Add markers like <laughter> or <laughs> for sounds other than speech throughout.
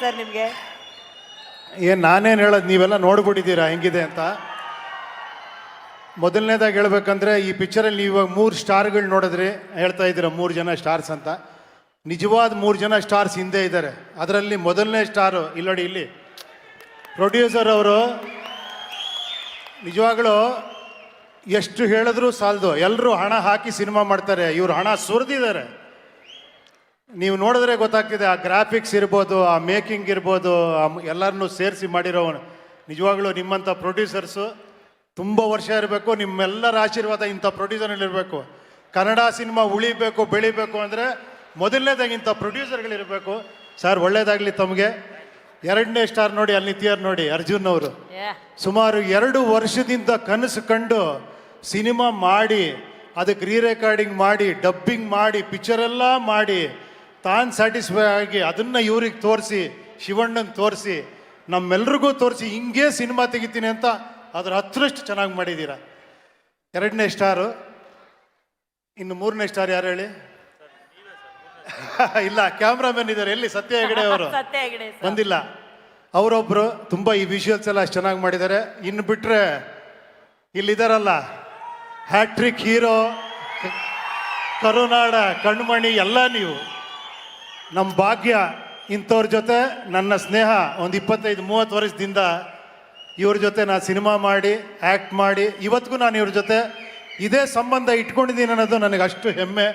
Sir ನಿಮಗೆ? ಏನು, ನಾನೇನು ಹೇಳೋದು ನೀವೆಲ್ಲ ನೋಡ್ಬಿಟ್ಟಿದ್ದೀರಾ? ಹೆಂಗಿದೆ ಅಂತ? ಮೊದಲನೇದಾಗಿ ಹೇಳ್ಬೇಕಂದ್ರೆ, ಈ ಪಿಕ್ಚರಲ್ಲಿ ನೀವು ಇವಾಗ ಮೂರು ಸ್ಟಾರ್ಗಳು ನೋಡಿದ್ರಿ ಹೇಳ್ತಾ ಇದ್ದೀರಾ, ಮೂರು ಜನ ಸ್ಟಾರ್ಸ್ ಅಂತ. ನಿಜವಾದ ಮೂರು ಜನ ಸ್ಟಾರ್ಸ್ ಹಿಂದೆ ಇದ್ದಾರೆ. ಅದರಲ್ಲಿ ಮೊದಲನೇ ಸ್ಟಾರು ಇಲ್ಲಡಿ ಇಲ್ಲಿ. ಪ್ರೊಡ್ಯೂಸರ್ ಅವರು, ನಿಜವಾಗ್ಲೂ ಎಷ್ಟು ಹೇಳಿದ್ರು ಸಾಲದು. ಎಲ್ಲರೂ ಹಣ ಹಾಕಿ ಸಿನಿಮಾ ಮಾಡ್ತಾರೆ. ಇವ್ರು ಹಣ ಸುರಿದಿದ್ದಾರೆ. ನೀವು ನೋಡಿದ್ರೆ ಗೊತ್ತಾಗ್ತಿದೆ ಆ ಗ್ರಾಫಿಕ್ಸ್ ಇರ್ಬೋದು ಆ ಮೇಕಿಂಗ್ ಇರ್ಬೋದು ಆ ಎಲ್ಲರನ್ನೂ ಸೇರಿಸಿ ಮಾಡಿರೋ ನಿಜವಾಗ್ಲೂ ನಿಮ್ಮಂಥ ಪ್ರೊಡ್ಯೂಸರ್ಸು ತುಂಬ ವರ್ಷ ಇರಬೇಕು ನಿಮ್ಮೆಲ್ಲರ ಆಶೀರ್ವಾದ ಇಂಥ ಪ್ರೊಡ್ಯೂಸರ್ಗಳಿರಬೇಕು ಇರಬೇಕು. ಕನ್ನಡ ಸಿನಿಮಾ ಉಳಿಬೇಕು ಬೆಳಿಬೇಕು ಅಂದರೆ ಮೊದಲನೇದಾಗಿ ಇಂಥ ಪ್ರೊಡ್ಯೂಸರ್ಗಳಿರಬೇಕು ಸರ್ ಒಳ್ಳೇದಾಗಲಿ ತಮಗೆ. ಎರಡನೇ ಸ್ಟಾರ್ ನೋಡಿ ಅಲ್ಲಿ ನಿತ್ಯರ್ ನೋಡಿ ಅರ್ಜುನ್ ಅವರು. ಸುಮಾರು ಎರಡು ವರ್ಷದಿಂದ ಕನಸು ಕಂಡು ಸಿನಿಮಾ ಮಾಡಿ ಅದಕ್ಕೆ ರೀ ರೆಕಾರ್ಡಿಂಗ್ ಮಾಡಿ ಡಬ್ಬಿಂಗ್ ಮಾಡಿ ಪಿಕ್ಚರೆಲ್ಲ ಮಾಡಿ ತಾನು ಸ್ಯಾಟಿಸ್ಫೈ ಆಗಿ ಅದನ್ನು ಇವ್ರಿಗೆ ತೋರಿಸಿ ಶಿವಣ್ಣಂಗೆ ತೋರಿಸಿ ನಮ್ಮೆಲ್ರಿಗೂ ತೋರಿಸಿ ಹಿಂಗೆ ಸಿನಿಮಾ ತೆಗಿತೀನಿ ಅಂತ ಅದರ ಹತ್ತರಷ್ಟು ಚೆನ್ನಾಗಿ ಮಾಡಿದ್ದೀರ ಎರಡನೇ ಸ್ಟಾರು. ಇನ್ನು ಮೂರನೇ ಸ್ಟಾರ್ ಯಾರು ಹೇಳಿ? <laughs> ಇಲ್ಲ ಕ್ಯಾಮ್ರಾಮನ್ ಇದ್ದಾರೆ ಎಲ್ಲಿ? ಸತ್ಯ ಹೆಗಡೆ ಅವರು <laughs> ಬಂದಿಲ್ಲ. ಅವರೊಬ್ಬರು ತುಂಬ ಈ ವಿಷುವಲ್ಸ್ ಎಲ್ಲ ಅಷ್ಟು ಚೆನ್ನಾಗಿ ಮಾಡಿದ್ದಾರೆ. ಇನ್ನು ಬಿಟ್ರೆ ಇಲ್ಲಿದಾರಲ್ಲ ಹ್ಯಾಟ್ರಿಕ್ ಹೀರೋ ಕರುನಾಡ ಕಣ್ಮಣಿ ಎಲ್ಲ ನೀವು. ನಮ್ಮ ಭಾಗ್ಯ ಇಂಥವ್ರ ಜೊತೆ, ನನ್ನ ಸ್ನೇಹ ಒಂದು ಇಪ್ಪತ್ತೈದು, ಮೂವತ್ತು ವರ್ಷದಿಂದ ಇವ್ರ ಜೊತೆ ನಾನು ಸಿನಿಮಾ ಮಾಡಿ ಆ್ಯಕ್ಟ್ ಮಾಡಿ, ಇವತ್ತಿಗೂ ನಾನು ಇವ್ರ ಜೊತೆ ಇದೇ ಸಂಬಂಧ ಇಟ್ಕೊಂಡಿದ್ದೀನಿ ಅನ್ನೋದು ನನಗೆ ಅಷ್ಟು ಹೆಮ್ಮೆ.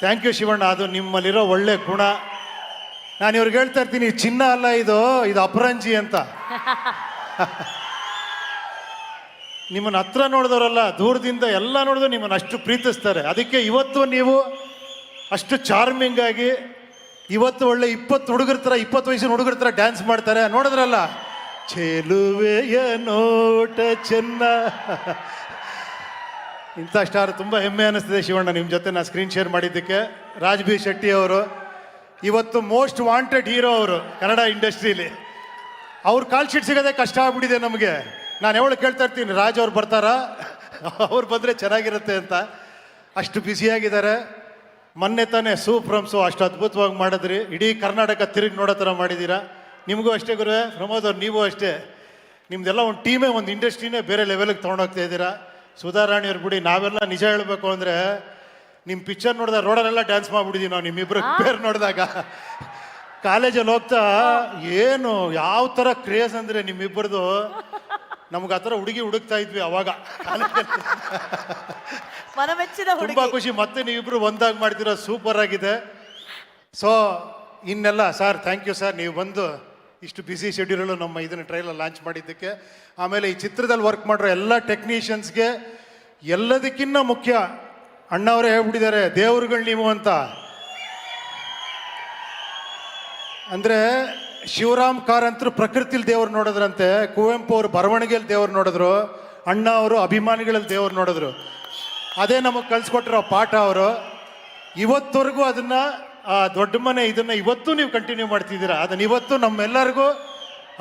ಥ್ಯಾಂಕ್ ಯು ಶಿವಣ್ಣ, ಅದು ನಿಮ್ಮಲ್ಲಿರೋ ಒಳ್ಳೆ ಗುಣ. ನಾನು ಇವ್ರಿಗೆ ಹೇಳ್ತಾ ಇರ್ತೀನಿ ಚಿನ್ನ ಅಲ್ಲ ಇದು ಇದು ಅಪರಂಜಿ ಅಂತ. <laughs> ನಿಮ್ಮನ್ನ ಹತ್ರ ನೋಡಿದವರಲ್ಲ ದೂರದಿಂದ ಎಲ್ಲ ನೋಡಿದ್ರು ನಿಮ್ಮನ್ನು ಅಷ್ಟು ಪ್ರೀತಿಸ್ತಾರೆ. ಅದಕ್ಕೆ ಇವತ್ತು ನೀವು ಅಷ್ಟು ಚಾರ್ಮಿಂಗ್ ಆಗಿ ಇವತ್ತು ಒಳ್ಳೆ ಇಪ್ಪತ್ತು ಹುಡುಗರ ಥರ ಇಪ್ಪತ್ತು ವಯಸ್ಸಿನ ಹುಡುಗರ ಥರ ಡ್ಯಾನ್ಸ್ ಮಾಡ್ತಾರೆ. ನೋಡಿದ್ರಲ್ಲ? ಚೆಲುವೆಯ ನೋಟ ಚೆನ್ನ. ಇಂಥ ಸ್ಟಾರ್ ತುಂಬ ಹೆಮ್ಮೆ ಅನ್ನಿಸ್ತಿದೆ ಶಿವಣ್ಣ ನಿಮ್ಮ ಜೊತೆ ನಾನು ಸ್ಕ್ರೀನ್ ಶೇರ್ ಮಾಡಿದ್ದಕ್ಕೆ. ರಾಜ್ ಬಿ ಶೆಟ್ಟಿ ಅವರು, ಇವತ್ತು ಮೋಸ್ಟ್ ವಾಂಟೆಡ್ ಹೀರೋ ಅವರು ಕನ್ನಡ ಇಂಡಸ್ಟ್ರೀಲಿ. ಅವ್ರ ಕಾಲ್ ಶೀಟ್ ಸಿಗೋದೇ ಕಷ್ಟ ಆಗ್ಬಿಟ್ಟಿದೆ ನಮಗೆ. ನಾನು ಯಾವಳು ಕೇಳ್ತಾ ಇರ್ತೀನಿ, ರಾಜ್ ಅವ್ರು ಬರ್ತಾರಾ? ಅವ್ರು ಬಂದರೆ ಚೆನ್ನಾಗಿರುತ್ತೆ ಅಂತ. ಅಷ್ಟು ಬ್ಯುಸಿಯಾಗಿದ್ದಾರೆ ಮೊನ್ನೆ ತಾನೇ ಸೂ ಫ್ರಮ್ ಸೂ ಅಷ್ಟು ಅದ್ಭುತವಾಗಿ ಮಾಡಿದ್ರಿ. ಇಡೀ ಕರ್ನಾಟಕ ತಿರುಗಿ ನೋಡೋ ಥರ ಮಾಡಿದ್ದೀರಾ? ನಿಮಗೂ ಅಷ್ಟೇ ಗುರುವೆ ಪ್ರಮೋದ್ ಅವ್ರು ನೀವು ಅಷ್ಟೇ. ನಿಮ್ದೆಲ್ಲ ಒಂದು ಟೀಮೇ ಒಂದು ಇಂಡಸ್ಟ್ರಿನೇ ಬೇರೆ ಲೆವೆಲ್ಗೆ ತೊಗೊಂಡೋಗ್ತಾ ಇದ್ದೀರಾ? ಸುಧಾರಾಣಿ ಅವ್ರು ಬಿಡಿ ನಾವೆಲ್ಲ ನಿಜ ಹೇಳಬೇಕು ಅಂದರೆ ನಿಮ್ಮ ಪಿಕ್ಚರ್ ನೋಡಿದಾಗ ರೋಡಲ್ಲೆಲ್ಲ ಡ್ಯಾನ್ಸ್ ಮಾಡ್ಬಿಟ್ಟಿದ್ದೀವಿ ನಾವು ನಿಮ್ಮಿಬ್ಬರು ಪೇರ್ ನೋಡಿದಾಗ. ಕಾಲೇಜಲ್ಲಿ ಹೋಗ್ತಾ ಏನು ಯಾವ ಥರ ಕ್ರೇಜ್ ಅಂದರೆ ನಿಮ್ಮಿಬ್ಬರದು ನಮ್ಗೆ ಆ ಥರ ಹುಡುಗಿ ಹುಡುಕ್ತಾ ಇದ್ವಿ ಅವಾಗ. <laughs> ಮನಮೆಚ್ಚಿದ ತುಂಬಾ ಹುಡುಗಿ ಖುಷಿ. ಮತ್ತೆ ನೀವಿಬ್ರು ಒಂದಾಗಿ ಮಾಡ್ತಿರೋ ಸೂಪರ್ ಆಗಿದೆ. ಸೊ ಇನ್ನೆಲ್ಲ ಸರ್ ಥ್ಯಾಂಕ್ ಯು ಸರ್ ನೀವು ಬಂದು ಇಷ್ಟು ಬ್ಯುಸಿ ಶೆಡ್ಯೂಲಲ್ಲೂ ನಮ್ಮ ಇದನ್ನು ಟ್ರೈಲರ್ ಲಾಂಚ್ ಮಾಡಿದ್ದಕ್ಕೆ. ಆಮೇಲೆ ಈ ಚಿತ್ರದಲ್ಲಿ ವರ್ಕ್ ಮಾಡಿರೋ ಎಲ್ಲ ಟೆಕ್ನಿಷಿಯನ್ಸ್ಗೆ ಎಲ್ಲದಕ್ಕಿಂತ ಮುಖ್ಯ ಅಣ್ಣವರೇ ಹೇಳ್ಬಿಟ್ಟಿದ್ದಾರೆ ದೇವ್ರುಗಳು ನೀವು ಅಂತ. ಅಂದರೆ ಶಿವರಾಮ್ ಕಾರಂತರು ಪ್ರಕೃತಿಲಿ ದೇವ್ರು ನೋಡಿದ್ರಂತೆ, ಕುವೆಂಪು ಅವರು ಬರವಣಿಗೆಯಲ್ಲಿ ದೇವ್ರು ನೋಡಿದ್ರು, ಅಣ್ಣ ಅವರು ಅಭಿಮಾನಿಗಳಲ್ಲಿ ದೇವ್ರು ನೋಡಿದ್ರು. ಅದೇ ನಮಗೆ ಕಲಿಸ್ಕೊಟ್ಟಿರೋ ಪಾಠ ಅವರು, ಇವತ್ತವರೆಗೂ ಅದನ್ನು, ಆ ದೊಡ್ಡ ಮನೆ ಇದನ್ನು ಇವತ್ತು ನೀವು ಕಂಟಿನ್ಯೂ ಮಾಡ್ತಿದ್ದೀರಾ? ಅದನ್ನ ಇವತ್ತು ನಮ್ಮೆಲ್ಲರಿಗೂ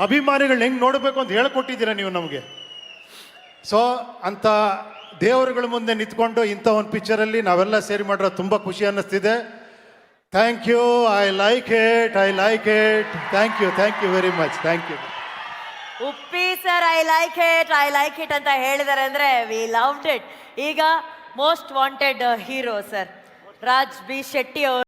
ಅಭಿಮಾನಿಗಳು ಹೆಂಗೆ ನೋಡಬೇಕು ಅಂತ ಹೇಳ್ಕೊಟ್ಟಿದ್ದೀರಾ ನೀವು ನಮಗೆ? ಸೊ ಅಂಥ ದೇವರುಗಳ ಮುಂದೆ ನಿಂತ್ಕೊಂಡು ಇಂಥ ಒಂದು ಪಿಕ್ಚರಲ್ಲಿ ನಾವೆಲ್ಲ ಸೇರಿ ಮಾಡಿರೋ ತುಂಬ ಖುಷಿ ಅನ್ನಿಸ್ತಿದೆ. Thank you I like it I like it thank you thank you very much thank you Uppi sir I like it I like it ಅಂತ ಹೇಳಿದ್ದಾರೆ ಅಂದ್ರೆ ವಿ ಲವ್ಡ್ ಇಟ್ ಈಗ most wanted hero sir Raj B Shetty ಅವರು